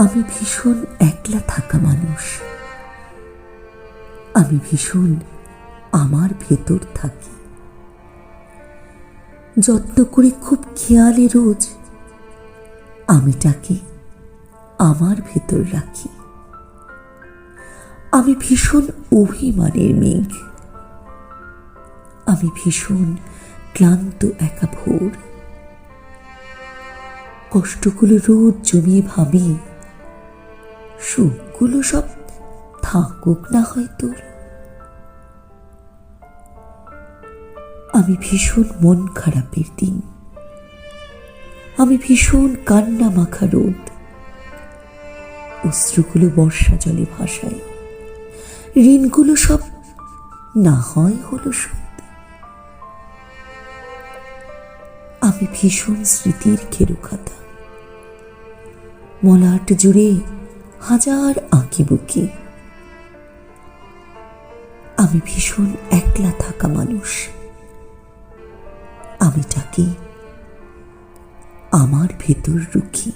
আমি ভীষণ একলা থাকা মানুষ। আমি ভীষণ আমার ভেতর থাকি। যত্ন করে খুব খেয়ালে রোজ আমি তাকে আমার ভেতর রাখি। আমি ভীষণ অভিমানের মেঘ। আমি ভীষণ ক্লান্ত একা ভোর কষ্টগুলো রোজ জমিয়ে ভাবি সুখগুলো সব থাকুক না হয় তোর। আমি ভীষণ মন খারাপের দিন। আমি ভীষণ কান্না মাখা রোদ। অশ্রুগুলো বর্ষা জলে ভাসায়। ঋণগুলো সব না হয় হলো শোধ। আমি ভীষণ স্মৃতির খেরুখাতা। মলাট জুড়ে হাজার আঁকি বুকি আমি ভীষণ একলা থাকা মানুষ। আমি তাকে আমার ভেতর রুখি।